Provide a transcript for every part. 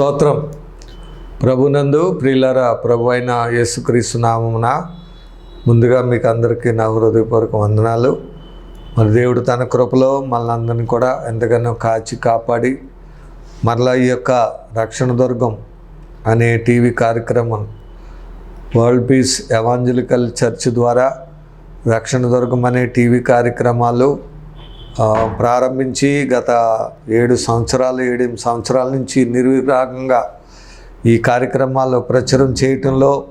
స్తోత్రం. ప్రభునందు ప్రియులర ప్రభు అయిన యేసుక్రీస్తు నామమున ముందుగా మీకు అందరికీ నా హృదయపూర్వక వందనాలు. మరి దేవుడు తన కృపలో మనల్ని అందరినీ కూడా ఎంతగానో కాచి కాపాడి మరలా ఈ యొక్క రక్షణ దుర్గం అనే టీవీ కార్యక్రమం వరల్డ్ పీస్ ఎవాంజలికల్ చర్చ్ ద్వారా రక్షణ దుర్గం అనే టీవీ కార్యక్రమాలు ప్రారంభించి గత ఏడు సంవత్సరాలు ఏడెనిమిది సంవత్సరాల నుంచి నిర్విరాగంగా ఈ కార్యక్రమాల్లో ప్రచురం చేయటంలో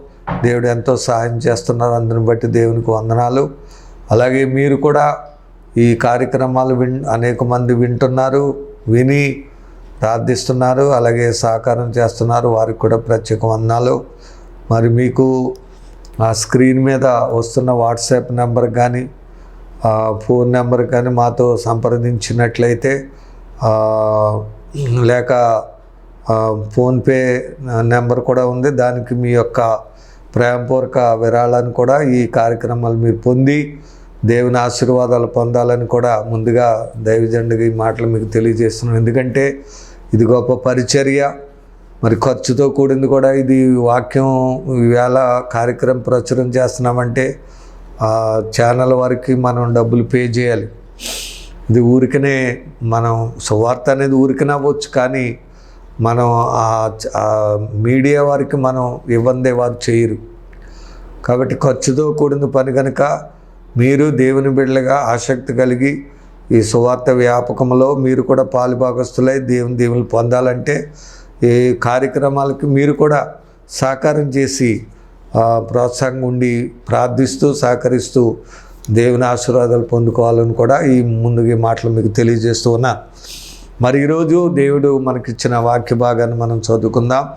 దేవుడు ఎంతో సహాయం చేస్తున్నారు. అందరిని బట్టి దేవునికి వందనాలు. అలాగే మీరు కూడా ఈ కార్యక్రమాలు విన్ అనేక మంది వింటున్నారు విని ప్రార్థిస్తున్నారు అలాగే సహకారం చేస్తున్నారు. వారికి కూడా ప్రత్యేక వందనాలు. మరి మీకు ఆ స్క్రీన్ మీద వస్తున్న వాట్సాప్ నెంబర్ కానీ ఫోన్ నెంబర్ కానీ మాతో సంప్రదించినట్లయితే లేక ఫోన్పే నెంబర్ కూడా ఉంది. దానికి మీ యొక్క ప్రేమపూర్వక విరాళాన్ని కూడా ఈ కార్యక్రమాలు మీరు పొంది దేవుని ఆశీర్వాదాలు పొందాలని కూడా ముందుగా దైవజండగా ఈ మాటలు మీకు తెలియజేస్తున్నాను. ఎందుకంటే ఇది గొప్ప పరిచర్య. మరి ఖర్చుతో కూడింది కూడా ఇది వాక్యం ఈవేళ కార్యక్రమం ప్రచురం చేస్తున్నామంటే ఆ ఛానల్ వారికి మనం డబ్బులు పే చేయాలి. ఇది ఊరికనే మనం సువార్త అనేది ఊరికనే అవ్వచ్చు కానీ మనం ఆ- మీడియా వారికి మనం ఇవ్వందే వారు చేయరు. కాబట్టి ఖర్చుతో కూడిన పని కనుక మీరు దేవుని బిడ్డలుగా ఆసక్తి కలిగి ఈ సువార్త వ్యాపకంలో మీరు కూడా పాలుభాగస్తులై దేవుని దేవుని పొందాలంటే ఈ కార్యక్రమాలకి మీరు కూడా సహకారం చేసి ప్రోత్సాహంగా ఉండి ప్రార్థిస్తూ సహకరిస్తూ దేవుని ఆశీర్వాదాలు పొందుకోవాలని కూడా ఈ ముందుగా మాటలు మీకు తెలియజేస్తూ ఉన్నా. మరి ఈరోజు దేవుడు మనకిచ్చిన వాక్య భాగాన్ని మనం చదువుకుందాం.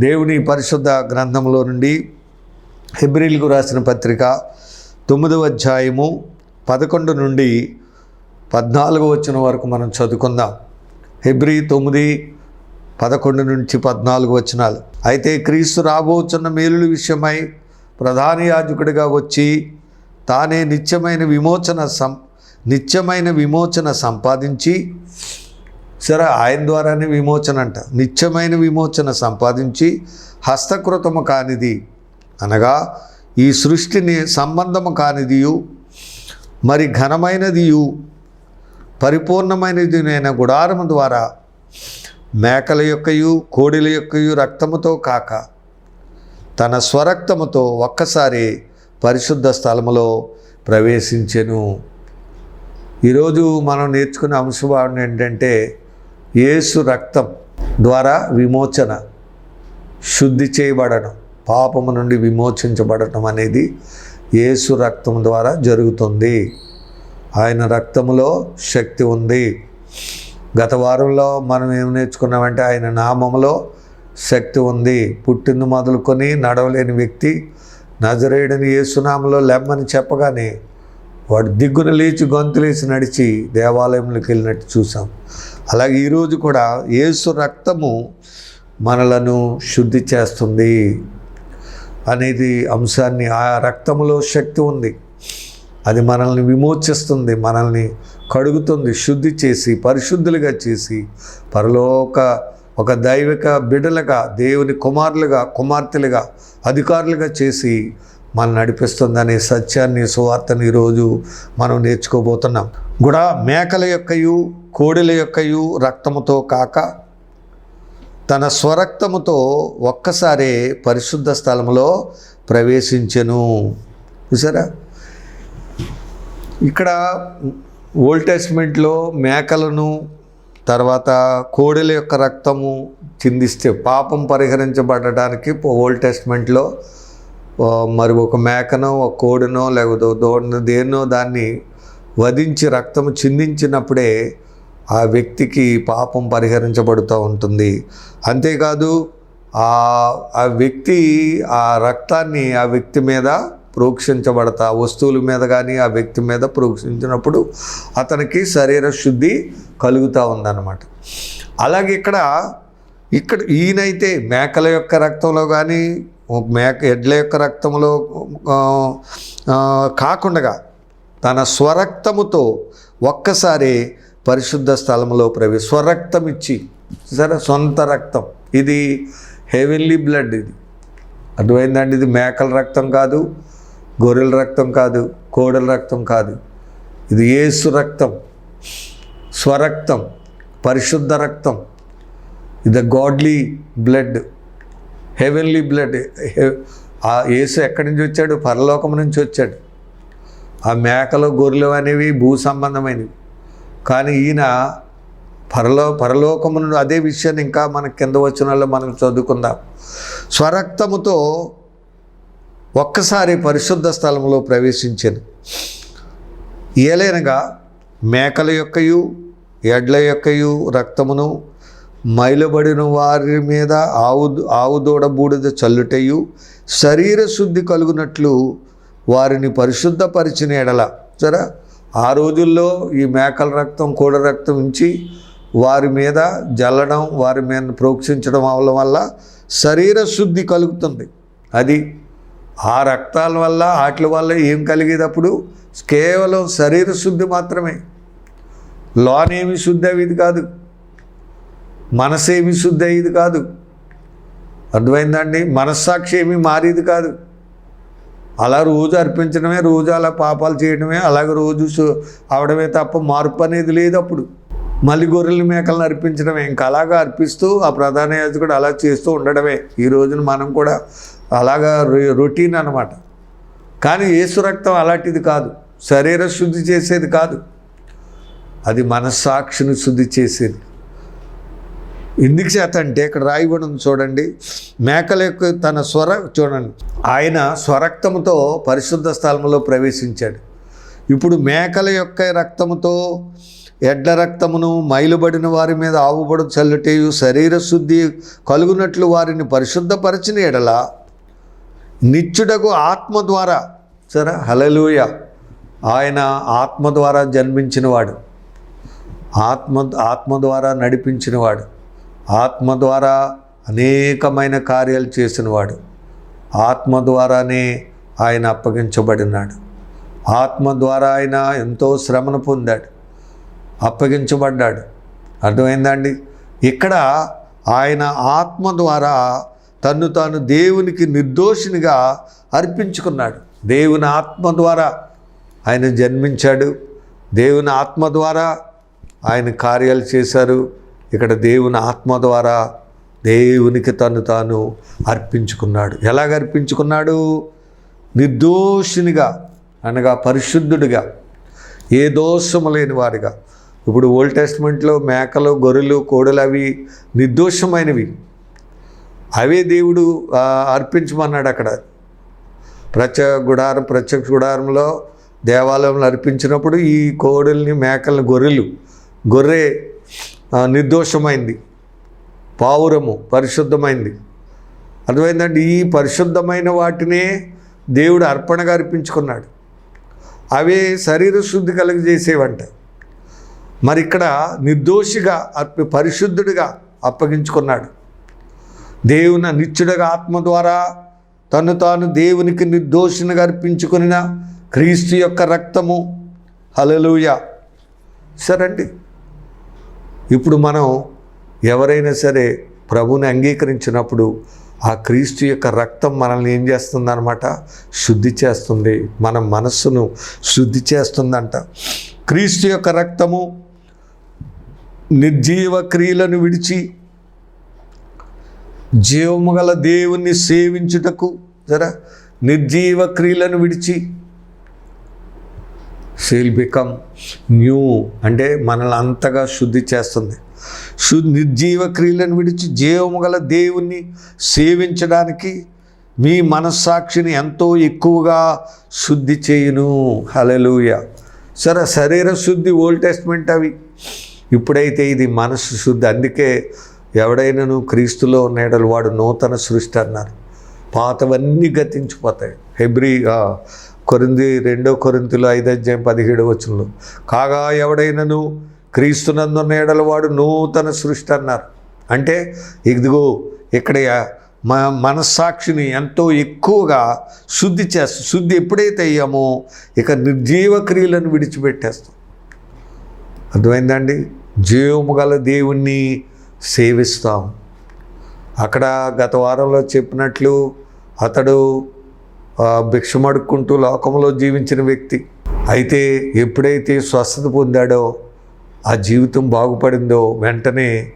దేవుని పరిశుద్ధ గ్రంథంలో నుండి హెబ్రిల్కు రాసిన పత్రిక తొమ్మిదవ అధ్యాయము పదకొండు నుండి పద్నాలుగు వచ్చిన వరకు మనం చదువుకుందాం. హెబ్రి తొమ్మిది పదకొండు నుంచి పద్నాలుగు వచనాలు. అయితే క్రీస్తు రాబోతున్న మేలుల విషయమై ప్రధాన యాజకుడిగా వచ్చి తానే నిత్యమైన విమోచన సం నిత్యమైన విమోచన సంపాదించి సరే ఆయన ద్వారానే విమోచన అంట. నిత్యమైన విమోచన సంపాదించి హస్తకృతము కానిది అనగా ఈ సృష్టిని సంబంధము కానిదియు మరి ఘనమైనదియు పరిపూర్ణమైనది అయిన గుడారము ద్వారా మేకల యొక్కయు కోడిల యొక్కయు రక్తముతో కాక తన స్వరక్తముతో ఒక్కసారి పరిశుద్ధ స్థలములో ప్రవేశించెను. ఈరోజు మనం నేర్చుకునే అంశభావన ఏంటంటే యేసు రక్తం ద్వారా విమోచన శుద్ధి చేయబడడం పాపము నుండి విమోచించబడటం అనేది యేసు రక్తం ద్వారా జరుగుతుంది. ఆయన రక్తములో శక్తి ఉంది. గత వారంలో మనం ఏం నేర్చుకున్నామంటే ఆయన నామములో శక్తి ఉంది. పుట్టింది మొదలుకొని నడవలేని వ్యక్తి నజరేయుడిని యేసునామలో లెమ్మని చెప్పగానే వాడు దిగ్గున లేచి గొంతులేసి నడిచి దేవాలయంలోకి వెళ్ళినట్టు చూసాం అలాగే ఈరోజు కూడా యేసు రక్తము మనలను శుద్ధి చేస్తుంది అనేది అంశాన్ని ఆ రక్తములో శక్తి ఉంది. అది మనల్ని విమోచిస్తుంది మనల్ని కడుగుతుంది శుద్ధి చేసి పరిశుద్ధులుగా చేసి పరలోక ఒక దైవిక బిడ్డలుగా దేవుని కుమారులుగా కుమార్తెలుగా అధికారులుగా చేసి మనం నడిపిస్తుందనే సత్యాన్ని సువార్తని ఈరోజు మనం నేర్చుకోబోతున్నాం. కూడా మేకల యొక్కయు కోడెల యొక్కయు రక్తముతో కాక తన స్వరక్తముతో ఒక్కసారే పరిశుద్ధ స్థలములో ప్రవేశించెను. చూసారా? ఇక్కడ ఓల్డ్ టెస్ట్మెంట్లో మేకలను తర్వాత కోడెల యొక్క రక్తము చిందిస్తే పాపం పరిహరించబడడానికి ఓల్డ్ టెస్ట్మెంట్లో మరి ఒక మేకనో ఒక కోడినో లేకపోతే ఒక దేన్నో దాన్ని వధించి రక్తము చిందించినప్పుడే ఆ వ్యక్తికి పాపం పరిహరించబడుతూ ఉంటుంది. అంతేకాదు ఆ వ్యక్తి ఆ రక్తాన్ని ఆ వ్యక్తి మీద ప్రోక్షించబడతా. వస్తువుల మీద కానీ ఆ వ్యక్తి మీద ప్రోక్షించినప్పుడు అతనికి శరీర శుద్ధి కలుగుతూ ఉందన్నమాట. అలాగే ఇక్కడ ఇక్కడ ఈయనైతే మేకల యొక్క రక్తంలో కానీ మేక ఎడ్ల యొక్క రక్తంలో కాకుండా తన స్వరక్తముతో ఒక్కసారి పరిశుద్ధ స్థలంలో ప్రవేశ స్వరక్తం ఇచ్చి సరే సొంత రక్తం. ఇది హెవెన్లీ బ్లడ్ ఇది. అర్థమైందండి? ఇది మేకల రక్తం కాదు గొర్రెల రక్తం కాదు కోడల రక్తం కాదు. ఇది ఏసు రక్తం స్వరక్తం పరిశుద్ధ రక్తం. ఇది గాడ్లీ బ్లడ్ హెవెన్లీ బ్లడ్. ఆ యేసు ఎక్కడి నుంచి వచ్చాడు? పరలోకం నుంచి వచ్చాడు. ఆ మేకలు గొర్రెలు అనేవి భూ సంబంధమైనవి. కానీ ఈయన పరలో పరలోకము నుండి అదే విషయాన్ని ఇంకా మన కింద వచ్చిన వాళ్ళు మనం చదువుకుందాం. స్వరక్తముతో ఒక్కసారి పరిశుద్ధ స్థలంలో ప్రవేశించాను. ఏలైనగా మేకల యొక్కయు ఎడ్ల యొక్కయు రక్తమును మైలబడిన వారి మీద ఆవు ఆవు దూడ బూడిద చల్లుటయు శరీర శుద్ధి కలుగునట్లు వారిని పరిశుద్ధపరిచిన ఎడల. సరే ఆ రోజుల్లో ఈ మేకల రక్తం కోడ రక్తం ఉంచి వారి మీద జల్లడం వారి మీద ప్రోక్షించడం అవ్వడం వల్ల శరీర శుద్ధి కలుగుతుంది. అది ఆ రక్తాల వల్ల వాటి వల్ల ఏం కలిగేటప్పుడు కేవలం శరీర శుద్ధి మాత్రమే. లోనేమి శుద్ధి అయ్యేది కాదు. మనసేమి శుద్ధి అయ్యేది కాదు. అర్థమైందండి? మనస్సాక్షి ఏమీ మారేది కాదు. అలా రోజు అర్పించడమే రోజు అలా పాపాలు చేయడమే అలాగే రోజు అవడమే తప్ప మార్పు అనేది లేదు అప్పుడు. మళ్ళీ గొర్రెల మేకలను అర్పించడమే. ఇంకా అలాగా అర్పిస్తూ ఆ ప్రధాన యాజకుడు అలా చేస్తూ ఉండడమే. ఈ రోజున మనం కూడా అలాగా రొ- రొటీన్ అనమాట కానీ యేసు రక్తం అలాంటిది కాదు. శరీర శుద్ధి చేసేది కాదు. అది మనస్సాక్షిని శుద్ధి చేసేది. ఎందుకు చేత అంటే ఇక్కడ రాయబడి చూడండి. మేకల యొక్క తన స్వర చూడండి. ఆయన స్వరక్తముతో పరిశుద్ధ స్థలంలో ప్రవేశించాడు. ఇప్పుడు మేకల యొక్క రక్తముతో ఎడ్ల రక్తమును మైలుబడిన వారి మీద ఆవుబడు చల్లుటేయు శరీర శుద్ధి కలుగునట్లు వారిని పరిశుద్ధపరచిన ఎడల నిత్యుడకు ఆత్మ ద్వారా సరే హలలుయ ఆయన ఆత్మ ద్వారా జన్మించినవాడు. ఆత్మ ఆత్మ ద్వారా నడిపించినవాడు. ఆత్మ ద్వారా అనేకమైన కార్యాలు చేసినవాడు. ఆత్మ ద్వారానే ఆయన అప్పగించబడినాడు. ఆత్మ ద్వారా ఆయన ఎంతో శ్రమను పొందాడు. అప్పగించబడ్డాడు. అర్థమైందండి ఇక్కడ ఆయన ఆత్మ ద్వారా తన్ను తాను దేవునికి నిర్దోషినిగా అర్పించుకున్నాడు. దేవుని ఆత్మ ద్వారా ఆయన జన్మించాడు. దేవుని ఆత్మ ద్వారా ఆయన కార్యాలు చేశారు. ఇక్కడ దేవుని ఆత్మ ద్వారా దేవునికి తను తాను అర్పించుకున్నాడు. ఎలాగ అర్పించుకున్నాడు? నిర్దోషినిగా అనగా పరిశుద్ధుడిగా ఏ దోషము లేని వారిగా ఇప్పుడు ఓల్డ్ టెస్ట్మెంట్లో మేకలు గొర్రెలు కోడలు అవి నిర్దోషమైనవి. అవే దేవుడు అర్పించమన్నాడు అక్కడ. ప్రత్యక్ష గుడారం ప్రత్యక్ష గుడారంలో దేవాలయంలో అర్పించినప్పుడు ఈ కోడల్ని మేకల్ని గొర్రెలు గొర్రె నిర్దోషమైంది. పావురము పరిశుద్ధమైంది. అర్థమైందండి? ఈ పరిశుద్ధమైన వాటినే దేవుడు అర్పణగా అర్పించుకున్నాడు. అవే శరీర శుద్ధి కలుగజేసేవంట. మరి ఇక్కడ నిర్దోషిగా అర్ప పరిశుద్ధుడిగా అప్పగించుకున్నాడు. దేవుని నిత్యుడగా ఆత్మ ద్వారా తను తాను దేవునికి నిర్దోషినిగా అర్పించుకున్న క్రీస్తు యొక్క రక్తము. హలలుయ సరండి. ఇప్పుడు మనం ఎవరైనా సరే ప్రభుని అంగీకరించినప్పుడు ఆ క్రీస్తు యొక్క రక్తం మనల్ని ఏం చేస్తుందన్నమాట? శుద్ధి చేస్తుంది. మన మనస్సును శుద్ధి చేస్తుందంట. క్రీస్తు యొక్క రక్తము నిర్జీవ క్రియలను విడిచి జీవము గల దేవుణ్ణి సేవించుటకు జరా నిర్జీవ క్రియలను విడిచి షీల్ బికమ్ న్యూ అంటే మనల్ని అంతగా శుద్ధి చేస్తుంది. శు నిర్జీవ క్రియలను విడిచి జీవము గల దేవుణ్ణి సేవించడానికి మీ మనస్సాక్షిని ఎంతో ఎక్కువగా శుద్ధి చేయును. హలలుయ సరే శరీర శుద్ధి ఓల్డ్ టెస్ట్మెంట్ అవి. ఇప్పుడైతే ఇది మనస్సు శుద్ధి. అందుకే ఎవడైనాను క్రీస్తులో ఉన్నాడలు వాడు నూతన సృష్టి అన్నారు. పాతవన్నీ గతించిపోతాయి. హెబ్రి కొరింది రెండో కొరింతిలో ఐదు అధ్యాయం పదిహేడు వచనంలో కాగా ఎవడైనను క్రీస్తునందున్న నేడల వాడు నూతన సృష్టి అన్నారు. అంటే ఇదిగో ఇక్కడ మన మనస్సాక్షిని ఎంతో ఎక్కువగా శుద్ధి చేస్తాం శుద్ధి ఎప్పుడైతే అయ్యామో ఇక నిర్జీవ క్రియలను విడిచిపెట్టేస్తాం అర్థమైందండి జీవము గల దేవుణ్ణి సేవిస్తాం. అక్కడ గత వారంలో చెప్పినట్లు అతడు భిక్షమడుక్కుంటూ లోకంలో జీవించిన వ్యక్తి. అయితే ఎప్పుడైతే స్వస్థత పొందాడో ఆ జీవితం బాగుపడిందో వెంటనే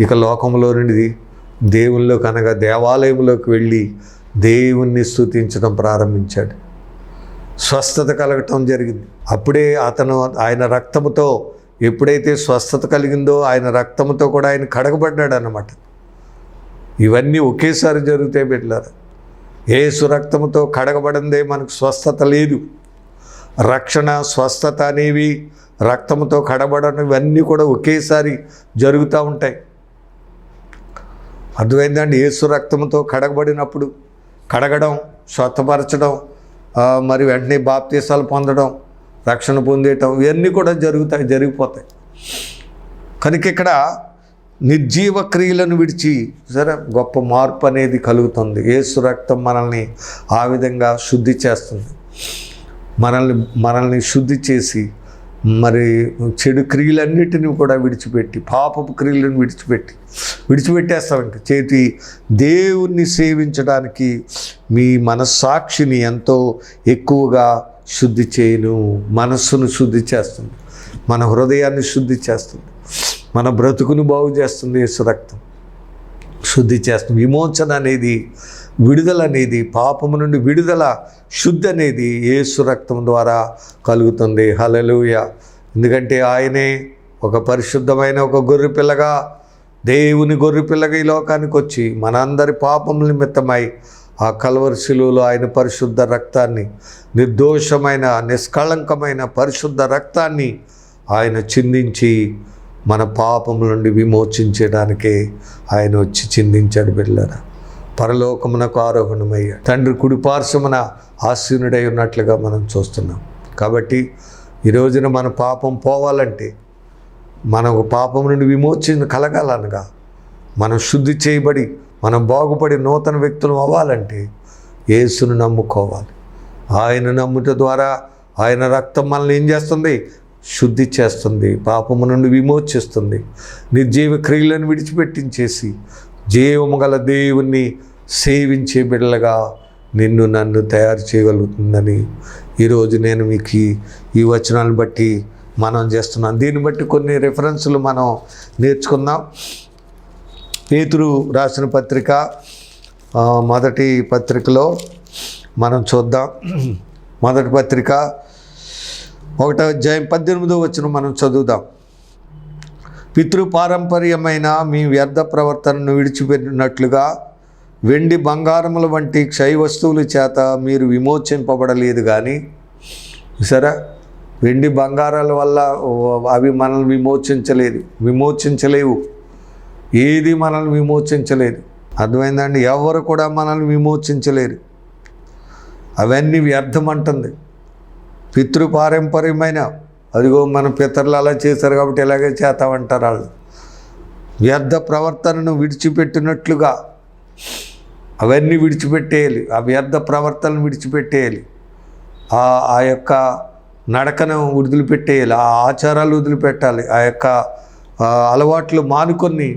ఇక లోకంలో నుండి దేవుల్లో కనగా దేవాలయంలోకి వెళ్ళి దేవుణ్ణి స్థుతించడం ప్రారంభించాడు. స్వస్థత కలగటం జరిగింది. అప్పుడే అతను ఆయన రక్తముతో ఎప్పుడైతే స్వస్థత కలిగిందో ఆయన రక్తంతో కూడా ఆయన కడగబడ్డాడు అన్నమాట ఇవన్నీ ఒకేసారి జరుగుతాయి బిడ్డలారు ఏసు రక్తముతో కడగబడిందే మనకు స్వస్థత లేదు. రక్షణ స్వస్థత అనేవి రక్తముతో కడబడడం ఇవన్నీ కూడా ఒకేసారి జరుగుతూ ఉంటాయి. అర్థమైందండి? ఏసు రక్తంతో కడగబడినప్పుడు కడగడం స్వతపరచడం మరి వెంటనే బాప్తీసాలు పొందడం రక్షణ పొందేయటం ఇవన్నీ కూడా జరుగుతాయి జరిగిపోతాయి. కనుక ఇక్కడ నిర్జీవ క్రియలను విడిచి సరే గొప్ప మార్పు అనేది కలుగుతుంది. ఏసు రక్తం మనల్ని ఆ విధంగా శుద్ధి చేస్తుంది. మనల్ని మనల్ని శుద్ధి చేసి మరి చెడు క్రియలన్నిటిని కూడా విడిచిపెట్టి పాపపు క్రియలను విడిచిపెట్టి విడిచిపెట్టేస్తాం చేతి దేవుణ్ణి సేవించడానికి మీ మనస్సాక్షిని ఎంతో ఎక్కువగా శుద్ధి చేయను. మనస్సును శుద్ధి చేస్తుంది. మన హృదయాన్ని శుద్ధి చేస్తుంది. మన బ్రతుకును బాగు చేస్తుంది యేసు రక్తం. శుద్ధి చేస్తుంది. విమోచన అనేది విడుదల అనేది పాపము నుండి విడుదల శుద్ధి అనేది యేసు రక్తం ద్వారా కలుగుతుంది. హలలుయ ఎందుకంటే ఆయనే ఒక పరిశుద్ధమైన ఒక గొర్రె పిల్లగా దేవుని గొర్రె పిల్లగా ఈ లోకానికి వచ్చి మనందరి పాపం నిమిత్తమై ఆ కలవరిశిలువలో ఆయన పరిశుద్ధ రక్తాన్ని నిర్దోషమైన నిష్కళంకమైన పరిశుద్ధ రక్తాన్ని ఆయన చిందించి మన పాపముల నుండి విమోచించడానికే ఆయన వచ్చి చిందించాడు బిళ్ళరా పరలోకమునకు ఆరోహణమయ్యాడు తండ్రి కుడిపార్శ్వమున ఆశీనుడై ఉన్నట్లుగా మనం చూస్తున్నాం. కాబట్టి ఈ రోజున మన పాపం పోవాలంటే మన పాపం నుండి విమోచన కలగాలనగా మనం శుద్ధి చేయబడి మనం బాగుపడి నూతన వ్యక్తులు అవ్వాలంటే యేసును నమ్ముకోవాలి. ఆయన నమ్ముట ద్వారా ఆయన రక్తం మనల్ని ఏం చేస్తుంది? శుద్ధి చేస్తుంది పాపము నుండి విమోచిస్తుంది. నిర్జీవ క్రియలను విడిచిపెట్టించేసి జీవము గల దేవుణ్ణి సేవించే బిడ్డలుగా నిన్ను నన్ను తయారు చేయగలుగుతుందని ఈరోజు నేను మీకు ఈ- వచనాలను బట్టి మనం చేస్తున్నాం. దీన్ని బట్టి కొన్ని రెఫరెన్సులు మనం నేర్చుకుందాం. పేతురు రాసిన పత్రిక మొదటి పత్రికలో మనం చూద్దాం. మొదటి పత్రిక ఒకటో అధ్యాయం పద్దెనిమిదో వచ్చిన మనం చదువుదాం. పితృపారంపర్యమైన మీ వ్యర్థ ప్రవర్తనను విడిచిపెట్టినట్లుగా వెండి బంగారముల వంటి క్షయ వస్తువుల చేత మీరు విమోచింపబడలేదు కానీ సరే వెండి బంగారాల వల్ల అవి మనల్ని విమోచించలేదు విమోచించలేవు. ఏది మనల్ని విమోచించలేదు. అర్థమైందండి? ఎవరు కూడా మనల్ని విమోచించలేరు. అవన్నీ వ్యర్థం అంటుంది. పితృపారంపర్యమైన అదిగో మన పితరులు అలా చేశారు కాబట్టి ఇలాగే చేస్తామంటారు వాళ్ళు. వ్యర్థ ప్రవర్తనను విడిచిపెట్టినట్లుగా అవన్నీ విడిచిపెట్టేయాలి. ఆ వ్యర్థ ప్రవర్తనను విడిచిపెట్టేయాలి. ఆ ఆ యొక్క నడకను వదిలిపెట్టేయాలి. ఆ ఆచారాలు వదిలిపెట్టాలి. ఆ యొక్క అలవాట్లు మానుకొని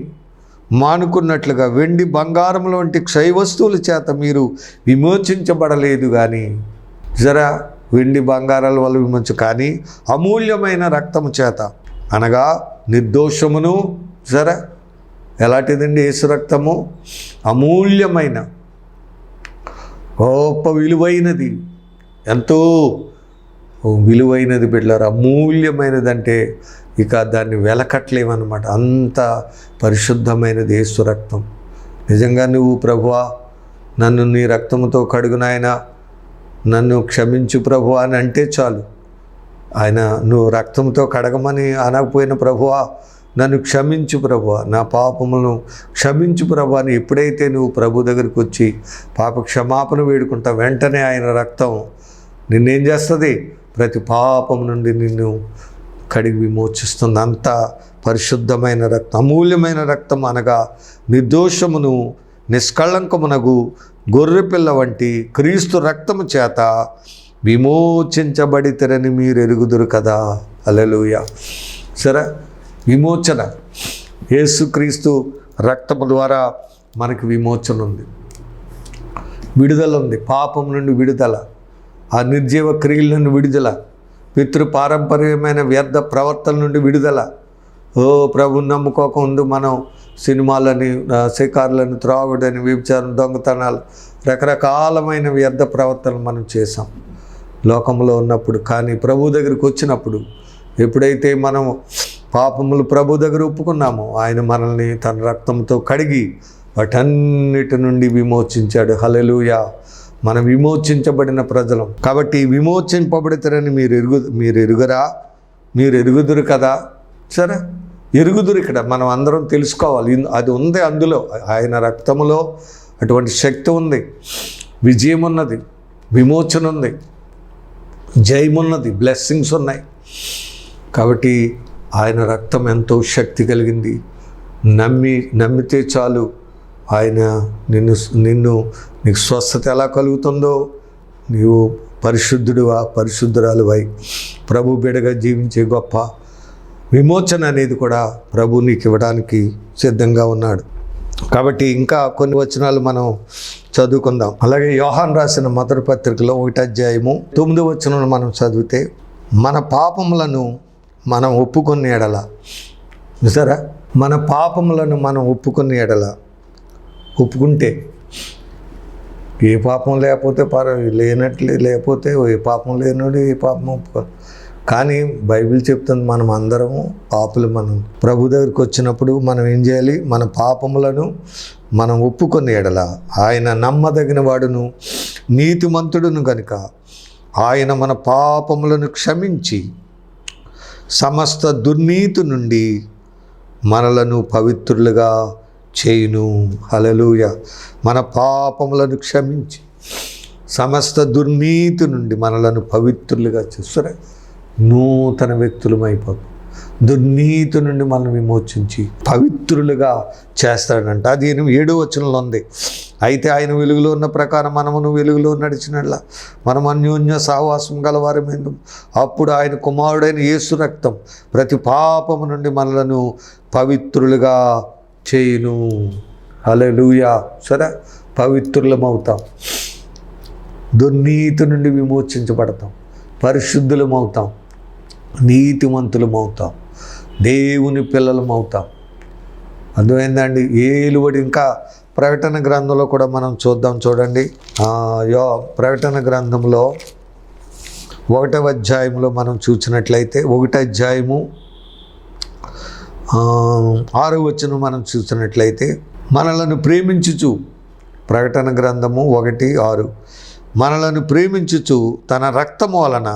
మానుకున్నట్లుగా వెండి బంగారం వంటి క్షయ వస్తువుల చేత మీరు విమోచించబడలేదు కానీ జరా వెండి బంగారాల వల్ల విమోచ కానీ అమూల్యమైన రక్తము చేత అనగా నిర్దోషమును జర ఎలాంటిదండి యేసు రక్తము? అమూల్యమైన గొప్ప విలువైనది. ఎంతో విలువైనది బిడ్డలారు అమూల్యమైనది అంటే ఇక దాన్ని వెలకట్లేమన్నమాట అంత పరిశుద్ధమైనది యేసు రక్తం. నిజంగా నువ్వు ప్రభువా నన్ను నీ రక్తంతో కడుగునాయన నన్ను క్షమించు ప్రభు అని అంటే చాలు. ఆయన నువ్వు రక్తంతో కడగమని అనకపోయిన ప్రభువా నన్ను క్షమించు ప్రభు. నా పాపములను క్షమించు ప్రభు అని ఎప్పుడైతే నువ్వు ప్రభు దగ్గరికి వచ్చి పాప క్షమాపణ వేడుకుంటా వెంటనే ఆయన రక్తం నిన్నేం చేస్తుంది? ప్రతి పాపం నుండి నిన్ను కడిగి విమోచిస్తుంది. అంత పరిశుద్ధమైన రక్తం అమూల్యమైన రక్తం అనగా నిర్దోషమును నిష్కళంకమునగు గొర్రెపిల్ల వంటి క్రీస్తు రక్తము చేత విమోచించబడితరని మీరు ఎరుగుదురు కదా. అలెలుయ సరే విమోచన. యేసుక్రీస్తు రక్తము ద్వారా మనకి విమోచన ఉంది. విడుదల ఉంది. పాపం నుండి విడుదల. ఆ నిర్జీవ క్రియల నుండి విడుదల. పితృ పారంపర్యమైన వ్యర్థ ప్రవర్తన నుండి విడుదల. ఓ ప్రభు నమ్ముకోకముందు మనం సినిమాలని శికారులను త్రాగుడని వ్యభిచారం దొంగతనాలు రకరకాలమైన వ్యర్థ ప్రవర్తనలు మనం చేసాం లోకంలో ఉన్నప్పుడు కానీ ప్రభు దగ్గరికి వచ్చినప్పుడు ఎప్పుడైతే మనం పాపములు ప్రభు దగ్గర ఒప్పుకున్నాము. ఆయన మనల్ని తన రక్తంతో కడిగి వాటన్నిటి నుండి విమోచించాడు. హలెలూయా మనం విమోచించబడిన ప్రజలం. కాబట్టి విమోచింపబడతారని మీరు ఎరుగు మీరు ఎరుగరా? మీరు ఎరుగుదురు కదా? సరే. ఎరుగుదురు ఇక్కడ. మనం అందరం తెలుసుకోవాలి. అది ఉంది అందులో. ఆయన రక్తములో అటువంటి శక్తి ఉంది. విజయం ఉన్నది. విమోచన ఉంది. జయమున్నది. బ్లెస్సింగ్స్ ఉన్నాయి. కాబట్టి ఆయన రక్తం ఎంతో శక్తి కలిగింది. నమ్మి నమ్మితే చాలు. ఆయన నిన్ను నిన్ను నీకు స్వస్థత ఎలా కలుగుతుందో నీవు పరిశుద్ధుడివా పరిశుద్ధురాలువై. ప్రభు బిడగా జీవించే గొప్ప విమోచన అనేది కూడా ప్రభు నీకు ఇవ్వడానికి సిద్ధంగా ఉన్నాడు. కాబట్టి ఇంకా కొన్ని వచనాలు మనం చదువుకుందాం. అలాగే యోహాన్ రాసిన మొదటి పత్రికలో ఒకటి అధ్యాయము తొమ్మిది వచనం మనం చదివితే మన పాపములను మనం ఒప్పుకున్న ఎడల. చూసారా? మన పాపములను మనం ఒప్పుకుని ఎడల. ఒప్పుకుంటే ఏ పాపం లేకపోతే పర లేనట్లు లేకపోతే ఏ పాపం లేనోడు ఏ పాపం ఒప్పుకో. కానీ బైబిల్ చెప్తుంది మనం అందరము పాపులు మనం. ప్రభు దగ్గరికి వచ్చినప్పుడు మనం ఏం చేయాలి? మన పాపములను మనం ఒప్పుకొని ఎడల. ఆయన నమ్మదగిన వాడును నీతిమంతుడును కనుక ఆయన మన పాపములను క్షమించి సమస్త దుర్నీతి నుండి మనలను పవిత్రులుగా చేయును. హలలుయ మన పాపములను క్షమించి సమస్త దుర్నీతి నుండి మనలను పవిత్రులుగా చేస్తురా నూతన వ్యక్తులమైపోతాం. దుర్నీతి నుండి మనల్ని విమోచించి పవిత్రులుగా చేస్తాడంట. అది ఎనిమిది- ఏడో వచనంలో ఉంది. అయితే ఆయన వెలుగులో ఉన్న ప్రకారం మనమును వెలుగులో నడిచినట్ల మనం అన్యోన్య సహవాసం గలవారమేందు అప్పుడు ఆయన కుమారుడైన యేసు రక్తం ప్రతి పాపము నుండి మనలను పవిత్రులుగా చేయును. హల్లెలూయా. సరే పవిత్రులమవుతాం. దుర్నీతి నుండి విమోచించబడతాం. పరిశుద్ధులమవుతాం. నీతిమంతులమవుతాం. దేవుని పిల్లలమవుతాం అర్థమైందండి? ఏలుబడి ఇంకా ప్రకటన గ్రంథంలో కూడా మనం చూద్దాం చూడండి. యో ప్రకటన గ్రంథంలో ఒకటవ అధ్యాయంలో మనం చూసినట్లయితే ఒకటి అధ్యాయము ఆరు ఆరో మనం చూసినట్లయితే మనలను ప్రేమించుచు ప్రకటన గ్రంథము ఒకటి ఆరు. మనలను ప్రేమించుచు తన రక్తము వలన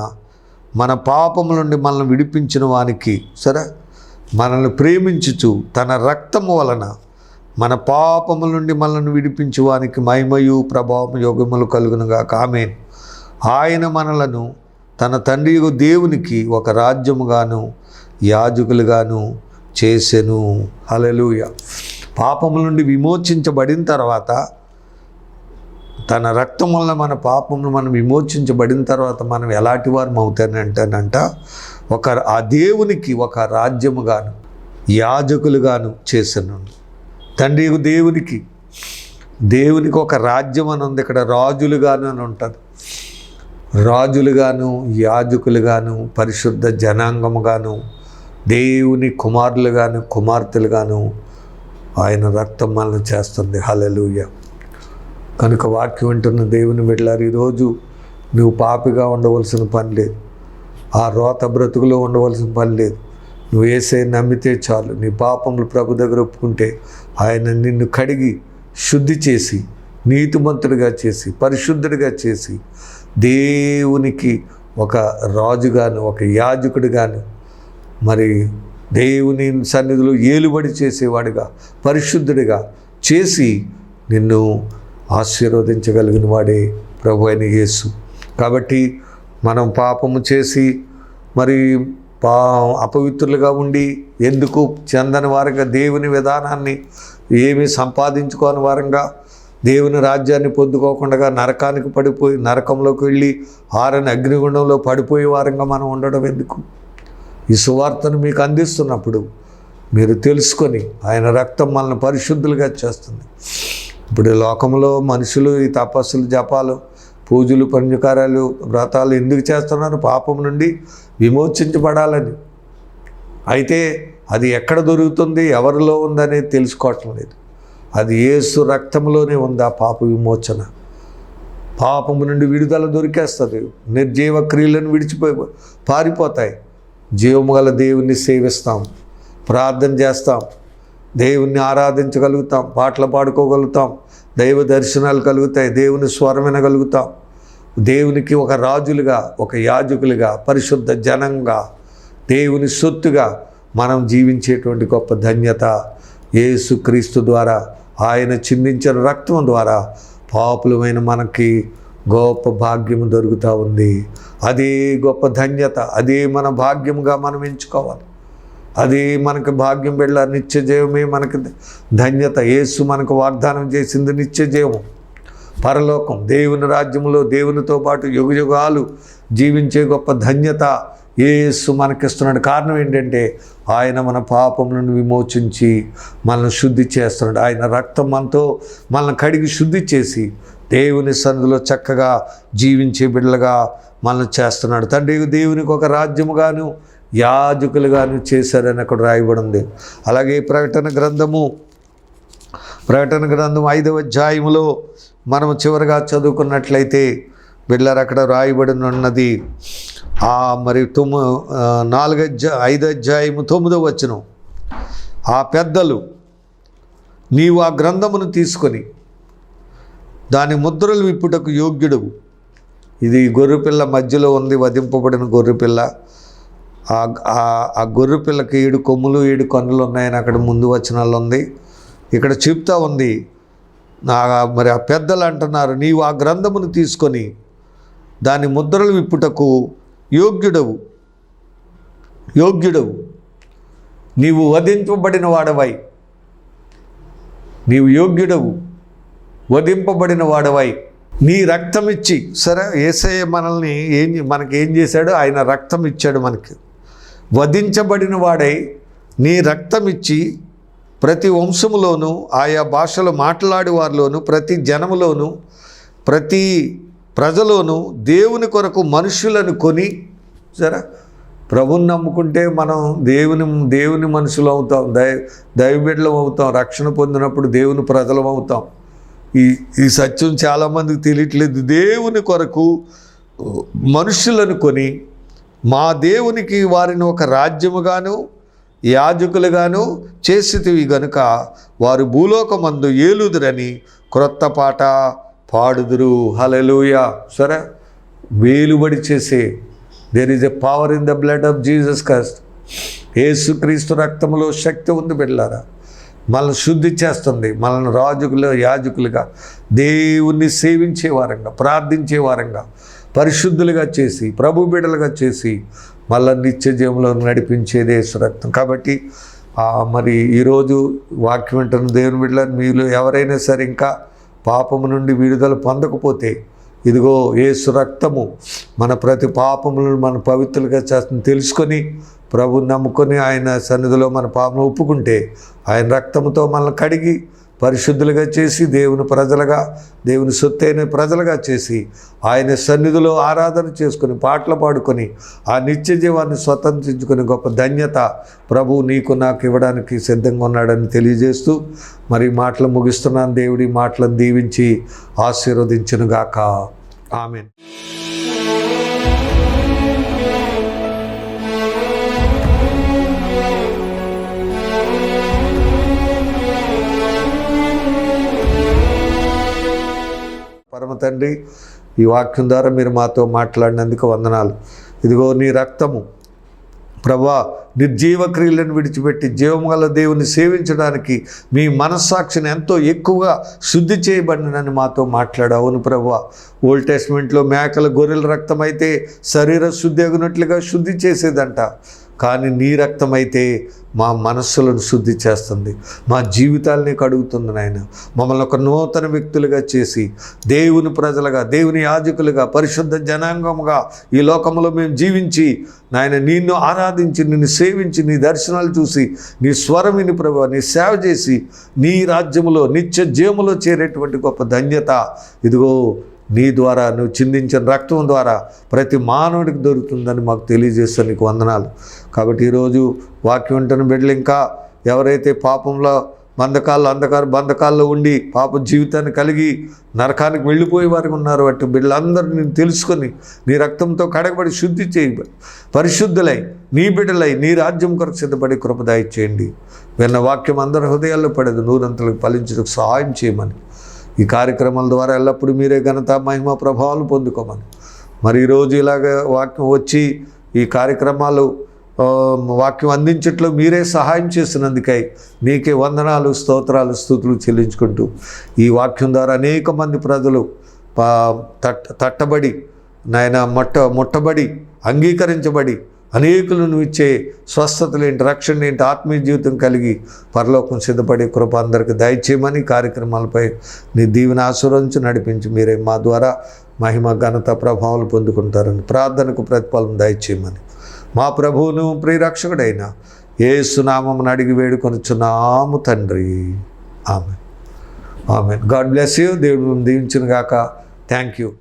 మన పాపముల నుండి మనల్ని విడిపించిన వానికి సరే? మనల్ని ప్రేమించుచు తన రక్తము వలన మన పాపముల నుండి మనల్ని విడిపించు వానికి మహిమయు ప్రభావం యోగములు కలుగునుగా కామెన్ ఆయన మనలను తన తండ్రి దేవునికి ఒక రాజ్యముగాను యాజకులుగాను చేసెను. అలలుయ పాపముల నుండి విమోచించబడిన తర్వాత తన రక్తం వల్ల మన పాపములు మనం విమోచించబడిన తర్వాత మనం ఎలాంటి వారం అవుతానంటానంట ఒక ఆ దేవునికి ఒక రాజ్యముగాను యాజకులుగాను చేశాను తండ్రి దేవునికి దేవునికి ఒక రాజ్యం అని ఉంది. ఇక్కడ రాజులుగాను అని ఉంటుంది. రాజులుగాను యాజకులుగాను పరిశుద్ధ జనాంగముగాను దేవుని కుమారులుగాను కుమార్తెలుగాను ఆయన రక్తం మనల్ని చేస్తుంది. హలెలూయ కనుక వాక్యం వింటున్న దేవుని బిడ్డలారు ఈరోజు నువ్వు పాపిగా ఉండవలసిన పని లేదు. ఆ రోత బ్రతుకులో ఉండవలసిన పని లేదు. నువ్వు వేసే నమ్మితే చాలు. నీ పాపములు ప్రభు దగ్గర ఒప్పుకుంటే ఆయన నిన్ను కడిగి శుద్ధి చేసి నీతిమంతుడిగా చేసి పరిశుద్ధుడిగా చేసి దేవునికి ఒక రాజుగాను ఒక యాజకుడిగాను మరి దేవుని సన్నిధిలో ఏలుబడి చేసేవాడిగా పరిశుద్ధుడిగా చేసి నిన్ను ఆశీర్వదించగలిగిన వాడే ప్రభు అయిన యేసు. కాబట్టి మనం పాపము చేసి మరి పా అపవిత్రులుగా ఉండి ఎందుకు చెందని వారంగా దేవుని విధానాన్ని ఏమీ సంపాదించుకోని వారంగా దేవుని రాజ్యాన్ని పొందుకోకుండా నరకానికి పడిపోయి నరకంలోకి వెళ్ళి ఆరని అగ్నిగుండంలో పడిపోయే వారంగా మనం ఉండడం ఎందుకు? ఈ సువార్తను మీకు అందిస్తున్నప్పుడు మీరు తెలుసుకొని ఆయన రక్తం మనల్ని పరిశుద్ధులుగా చేస్తుంది. ఇప్పుడు లోకంలో మనుషులు ఈ తపస్సులు జపాలు పూజలు పంచకారాలు వ్రతాలు ఎందుకు చేస్తున్నారు? పాపం నుండి విమోచించబడాలని. అయితే అది ఎక్కడ దొరుకుతుంది? ఎవరిలో ఉందనేది తెలుసుకోవటం లేదు. అది ఏసు రక్తంలోనే ఉంది ఆ పాప విమోచన? పాపము నుండి విడుదల దొరికేస్తుంది. నిర్జీవ క్రియలను విడిచిపోయి పారిపోతాయి. జీవము గల దేవుణ్ణి సేవిస్తాం. ప్రార్థన చేస్తాం. దేవుణ్ణి ఆరాధించగలుగుతాం పాటలు పాడుకోగలుగుతాం దైవ దర్శనాలు కలుగుతాయి దేవుని స్వరం వినగలుగుతాం. దేవునికి ఒక రాజులుగా ఒక యాజకులుగా పరిశుద్ధ జనంగా దేవుని సొత్తుగా మనం జీవించేటువంటి గొప్ప ధన్యత యేసుక్రీస్తు ద్వారా ఆయన చిందించిన రక్తం ద్వారా పాపులమైన మనకి గొప్ప భాగ్యం దొరుకుతూ ఉంది. అదే గొప్ప ధన్యత అదే మన భాగ్యంగా మనం ఎంచుకోవాలి. అది మనకు భాగ్యం వెళ్ళ నిత్య జీవమే మనకి ధన్యత. యేసు మనకు వాగ్దానం చేసింది నిత్య పరలోకం దేవుని రాజ్యంలో దేవునితో పాటు యుగయుగాలు జీవించే గొప్ప ధన్యత యేసు మనకిస్తున్నాడు. కారణం ఏంటంటే ఆయన మన పాపములను విమోచించి మనల్ని శుద్ధి చేస్తున్నాడు. ఆయన రక్తం మనతో మనల్ని కడిగి శుద్ధి చేసి దేవుని సన్నిధిలో చక్కగా జీవించే బిడ్డలుగా మనల్ని చేస్తున్నాడు. తండ్రి దేవునికి ఒక రాజ్యముగాను యాజకులుగాను చేశారని అక్కడ రాయబడి ఉంది అలాగే ప్రకటన గ్రంథము ప్రకటన గ్రంథం ఐదవ అధ్యాయములో మనం చివరిగా చదువుకున్నట్లయితే బిడ్డలారు అక్కడ రాయబడి ఉన్నది ఆ మరి తొమ్మి నాలుగు ఐదు అధ్యాయము తొమ్మిదో వచనం. ఆ పెద్దలు నీవు ఆ గ్రంథమును తీసుకొని దాని ముద్రలు విప్పుటకు యోగ్యుడు ఇది గొర్రెపిల్ల మధ్యలో ఉంది వధింపబడిన గొర్రెపిల్ల. ఆ ఆ- పిల్లకి ఏడు కొమ్ములు ఏడు కన్నులు ఉన్నాయని అక్కడ ముందు వచనాలు ఉంది. ఇక్కడ చెప్తా ఉంది. నా మరి ఆ పెద్దలు అంటున్నారు నీవు ఆ గ్రంథమును తీసుకొని దాని ముద్రలు విప్పుటకు యోగ్యుడవు యోగ్యుడవు. నీవు వధింపబడిన వాడవై నీవు యోగ్యుడవు వధింపబడిన వాడవై. నీ రక్తం ఇచ్చి సరే ఏసయ్య మనల్ని ఏం మనకి ఏం చేశాడు? ఆయన రక్తం ఇచ్చాడు మనకి. వధించబడిన వాడై నీ రక్తం ఇచ్చి ప్రతి వంశములోనూ ఆయా భాషలు మాట్లాడే వారిలోనూ ప్రతి జనములోనూ ప్రతి ప్రజలోనూ దేవుని కొరకు మనుషులను కొని సరే? ప్రభుని నమ్ముకుంటే మనం దేవుని దేవుని మనుషులు అవుతాం. దై దైవబిడ్డలం అవుతాం. రక్షణ పొందినప్పుడు దేవుని ప్రజలం అవుతాం. ఈ ఈ సత్యం చాలామందికి తెలియట్లేదు. దేవుని కొరకు మనుషులను కొని మా దేవునికి వారిని ఒక రాజ్యముగాను యాజకులుగాను చేసితివి గనుక వారు భూలోకమందు ఏలుదురని క్రొత్త పాట పాడుదురు. హలలుయ సరే వేలుబడి చేసే there is a power in the blood of Jesus Christ ఏసుక్రీస్తు రక్తంలో శక్తి ఉంది బిడ్డలారా. మనల్ని శుద్ధి చేస్తుంది మనల్ని రాజుకులు యాజకులుగా దేవుణ్ణి సేవించే వారంగా ప్రార్థించే వారంగా పరిశుద్ధులుగా చేసి ప్రభు బిడలుగా చేసి మళ్ళా నిత్య జీవంలో నడిపించేది యేసు రక్తం. కాబట్టి మరి ఈరోజు వాక్యం వింటున్న దేవుని బిడ్డలు మీరు ఎవరైనా సరే ఇంకా పాపము నుండి విడుదల పొందకపోతే ఇదిగో యేసు రక్తము మన ప్రతి పాపములను మన పవిత్రులుగా చేస్తుంది తెలుసుకొని ప్రభుని నమ్ముకొని ఆయన సన్నిధిలో మన పాపను ఒప్పుకుంటే ఆయన రక్తంతో మనల్ని కడిగి పరిశుద్ధులుగా చేసి దేవుని ప్రజలుగా దేవుని సొత్తైన ప్రజలుగా చేసి ఆయన సన్నిధిలో ఆరాధన చేసుకొని పాటలు పాడుకొని ఆ నిత్య జీవాన్ని స్వతంత్రించుకుని గొప్ప ధన్యత ప్రభు నీకు నాకు ఇవ్వడానికి సిద్ధంగా ఉన్నాడని తెలియజేస్తూ మరి మాటలు ముగిస్తున్నాను. దేవుడి మాటలను దీవించి ఆశీర్వదించునుగాక. ఆమెన్. తండ్రి. ఈ వాక్యం ద్వారా మీరు మాతో మాట్లాడినందుకు వందనాలు. ఇదిగో నీ రక్తము ప్రభా నిర్జీవ క్రియలను విడిచిపెట్టి జీవం గల దేవుని సేవించడానికి మీ మనస్సాక్షిని ఎంతో ఎక్కువగా శుద్ధి చేయబడినని మాతో మాట్లాడావు. అవును ప్రభా ఓల్డ్ టెస్ట్మెంట్లో మేకల గొర్రెల రక్తం అయితే శరీర శుద్ధి అగినట్లుగా శుద్ధి చేసేదంట. కానీ నీ రక్తం అయితే మా మనస్సులను శుద్ధి చేస్తుంది. మా జీవితాలని కడుగుతుంది నాయన. మమ్మల్ని ఒక నూతన వ్యక్తులుగా చేసి దేవుని ప్రజలుగా దేవుని యాజకులుగా పరిశుద్ధ జనాంగముగా ఈ లోకంలో మేము జీవించి నాయన నిన్ను ఆరాధించి నిన్ను సేవించి నీ దర్శనాలు చూసి నీ స్వరం విని ప్రభు నీ సేవ చేసి నీ రాజ్యములో నిత్య జీవములో చేరేటువంటి గొప్ప ధన్యత. ఇదిగో నీ ద్వారా నువ్వు చిందించిన రక్తం ద్వారా ప్రతి మానవుడికి దొరుకుతుందని మాకు తెలియజేస్తా నీకు వందనాలు. కాబట్టి ఈరోజు వాక్యం వింటున్న బిడ్డలు ఇంకా ఎవరైతే పాపంలో బంధకాల్లో అంధకారు బంధకాల్లో ఉండి పాప జీవితాన్ని కలిగి నరకానికి వెళ్ళిపోయే వారికి ఉన్నారు అటు బిడ్డలందరూ నేను తెలుసుకొని నీ రక్తంతో కడగబడి శుద్ధి చేయ పరిశుద్ధులై నీ బిడ్డలై నీ రాజ్యం కొరకు సిద్ధపడి కృపదాయి చేయండి విన్న వాక్యం అందరి హృదయాల్లో పడేది నూరంతలకు ఫలించడానికి సహాయం చేయమని. ఈ కార్యక్రమాల ద్వారా ఎల్లప్పుడూ మీరే ఘనత మహిమ ప్రభావాలు పొందుకోమని. మరి ఈరోజు ఇలాగ వాక్యం వచ్చి ఈ కార్యక్రమాలు వాక్యం అందించట్లో మీరే సహాయం చేసినందుకై నీకే వందనాలు స్తోత్రాలు స్థుతులు చెల్లించుకుంటూ ఈ వాక్యం ద్వారా అనేక మంది ప్రజలు పా- తట్టబడి నాయన మొట్ట ముట్టబడి అంగీకరించబడి అనేకులను ఇచ్చే స్వస్థతలు ఏంటి? రక్షణ ఏంటి? ఆత్మీయ జీవితం కలిగి పరలోకం సిద్ధపడే కృప అందరికి దయచేయమని కార్యక్రమాలపై నీ దీవెన ఆశీర్వదించి నడిపించి మీరే మా ద్వారా మహిమ ఘనత ప్రభావాలు పొందుకుంటారని ప్రార్థనకు ప్రతిఫలం దయచేయమని. మా ప్రభువును ప్రియరక్షకుడైన ఏ సునామం అడిగి వేడుకొనుచున్నాము తండ్రి. ఆమె ఆమె గాడ్ బ్లెస్ యూ. దేవుడు దీవించిన గాక థ్యాంక్ యూ.